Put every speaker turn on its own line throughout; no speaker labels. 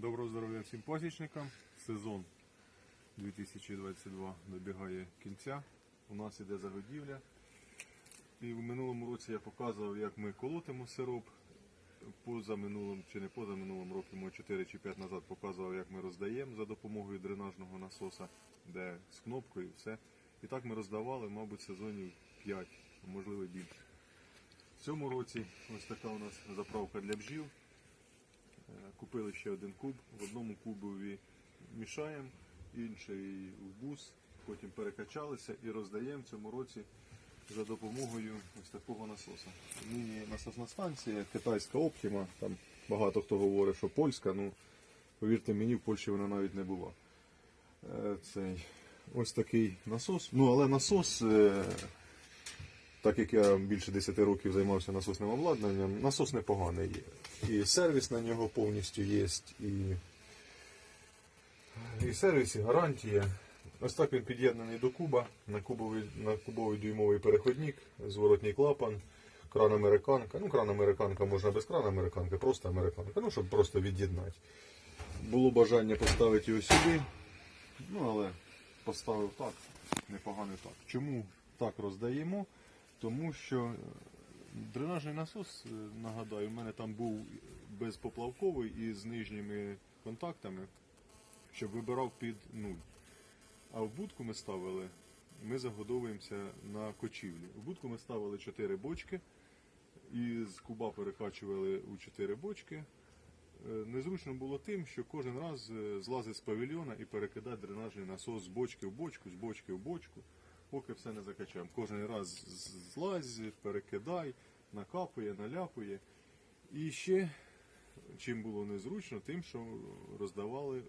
Доброго здоров'я всім пасічникам. Сезон 2022 добігає кінця. У нас іде загодівля. І в минулому році я показував, як ми колотимо сироп. Поза минулим чи не поза минулим роком, може 4 чи 5 назад показував, як ми роздаємо за допомогою дренажного насоса, де з кнопкою і все. І так ми роздавали, мабуть, сезонів 5, а можливо більше. В цьому році ось така у нас заправка для бджіл. Е, Купили ще один куб. В одному кубові мішаємо, інший в бус, потім перекачалися і роздаємо в цьому році за допомогою ось такого насоса. Нині насосна станція, китайська оптима, там багато хто говорить, що польська, ну повірте мені, в Польщі вона навіть не була. Е, Цей, ось такий насос. Ну, але насос, е, так як я більше 10 років займався насосним обладнанням, насос непоганий є. І сервіс на нього повністю є, і, і сервіс, і гарантія. Ось так він під'єднаний до куба на кубовий, на кубовий дюймовий переходник, зворотній клапан, кран американка. Ну, кран американка можна без крана американки, просто американка, ну, щоб просто від'єднати. Було бажання поставити його сюди, ну але поставив так, непогано так. Чому так роздаємо? Тому що е, дренажний насос, е, нагадаю, у мене там був безпоплавковий і з нижніми контактами, щоб вибирав під нуль. А в будку ми ставили, ми загодовуємося на кочівлі. В будку ми ставили 4 бочки і з куба перекачували у 4 бочки. Е, Незручно було тим, що кожен раз злазить з павільйона і перекидає дренажний насос з бочки в бочку, з бочки в бочку, поки все не закачаємо. Кожен раз з- злазь, перекидай, накапує, наляпує. І ще чим було незручно, тим, що роздавали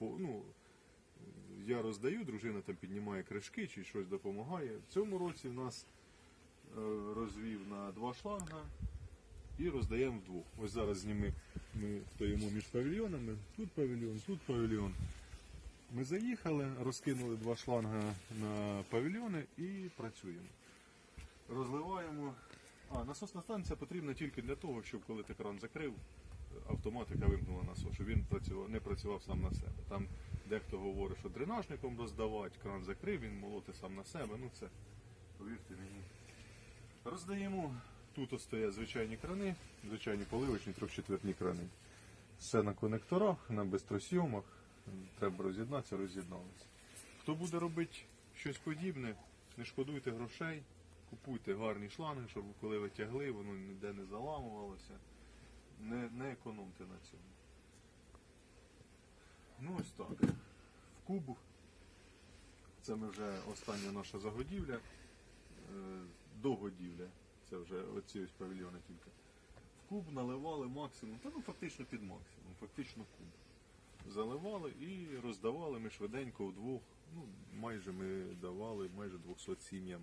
ну, я роздаю, дружина там піднімає кришки чи щось допомагає. В цьому році в нас е, розвів на два шланга і роздаємо вдвох. Ось зараз зніми, ми стоїмо між павільйонами. Тут павільйон, тут павільйон. Ми заїхали, розкинули два шланга на павільйони і працюємо. Розливаємо. А, насосна станція потрібна тільки для того, щоб коли ти кран закрив, автоматика вимкнула насос, щоб він працював, не працював сам на себе. Там дехто говорить, що дренажником роздавати, кран закрив, він молоти сам на себе. Ну це, повірте мені. Роздаємо. Тут стоять звичайні крани, звичайні поливочні трьохчетвертні крани. Все на конекторах, на бистросйомах. Треба роз'єднатися, роз'єдналися. Хто буде робити щось подібне, не шкодуйте грошей, купуйте гарні шланги, щоб коли ви тягли, воно ніде не заламувалося. Не, не економте на цьому. Ну ось так. В куб. Це ми вже остання наша загодівля. Е, Догодівля. Це вже оці ось павільйони тільки. В куб наливали максимум, та ну фактично під максимум, фактично. Заливали і роздавали ми швиденько вдвох. Ну, майже ми давали майже 200 сім'ям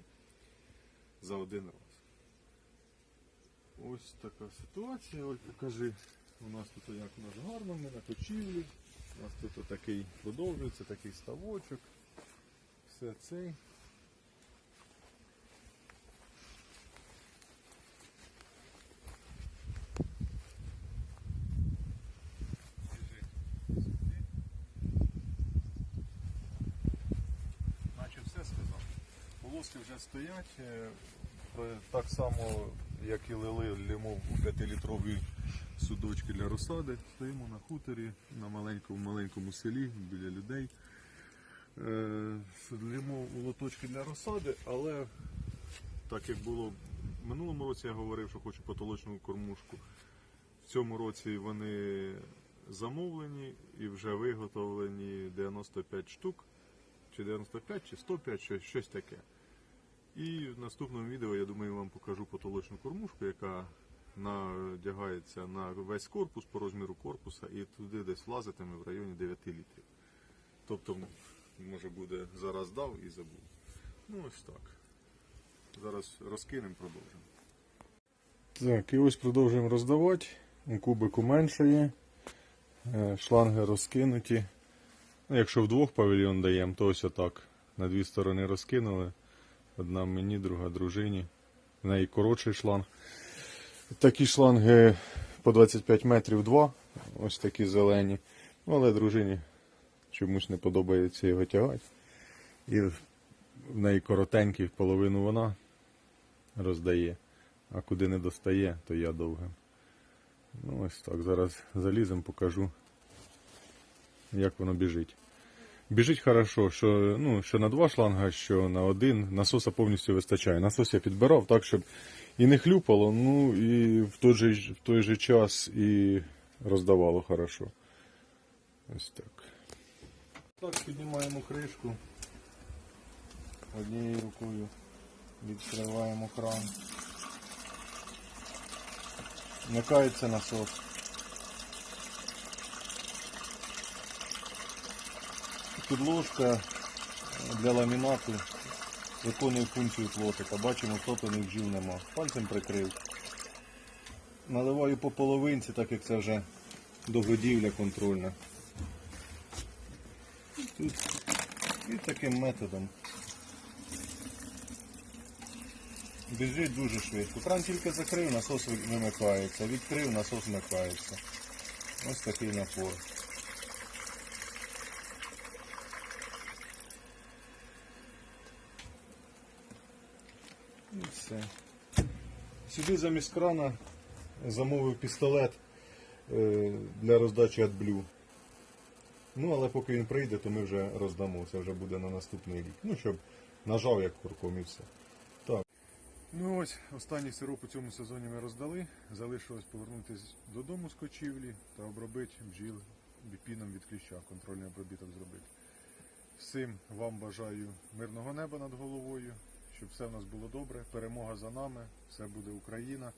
за один раз. Ось така ситуація. Ось покажи. У нас тут як у нас гарно, ми на кочівлі. У нас тут такий продовжується, такий ставочок. Все цей. Полоски вже стоять. е, Так само, як і лили лимо у 5-літрові судочки для розсади. Стоїмо на хуторі, на маленькому маленькому селі біля людей. Е, Лимо у лоточки для розсади, але так як було в минулому році, я говорив, що хочу потолочну кормушку. В цьому році вони замовлені і вже виготовлені 95 штук, чи 95, чи 105, щось, щось таке. І в наступному відео, я думаю, вам покажу потолочну кормушку, яка надягається на весь корпус по розміру корпуса і туди десь влазитиме в районі 9 літрів. Тобто, може буде зараз дав і забув. Ну ось так. Зараз розкинемо, продовжимо. Так, і ось продовжуємо роздавати. Кубику меншає. Е, Шланги розкинуті. Ну, Якщо вдвох павільйон даємо, то ось отак. На дві сторони розкинули. Одна мені, друга дружині. В неї коротший шланг. Такі шланги по 25 метрів два. Ось такі зелені. Але дружині чомусь не подобається його тягати. І в неї коротенький, половину вона роздає, а куди не достає, то я довго. Ну ось так, зараз залізем, покажу, як воно біжить. Біжить хорошо, що, ну, що на два шланга, що на один. Насоса повністю вистачає. Насос я підбирав так, щоб і не хлюпало, ну і в той же, в той же час і роздавало хорошо. Ось так. Так, піднімаємо кришку. Однією рукою відкриваємо кран. Вмикається насос. Підложка для ламінату виконує функцію плотика. Бачимо, топлених бджіл нема. Пальцем прикрив. Наливаю по половинці, так як це вже догодівля контрольна. Тут і таким методом. Біжить дуже швидко. Кран тільки закрив, насос вимикається. Відкрив, насос вмикається. Ось такий напор. І все. Сюди замість крана замовив пістолет е, для роздачі AdBlue. Ну, але поки він прийде, то ми вже роздамо. Це вже буде на наступний рік. Ну, щоб нажав як курком і все. Так. Ну ось, останній сироп у цьому сезоні ми роздали. Залишилось повернутися додому з кочівлі та обробити бджіл біпіном від кліща, контрольний обробіток зробити. Всім вам бажаю мирного неба над головою, щоб все в нас було добре. Перемога за нами, все буде Україна.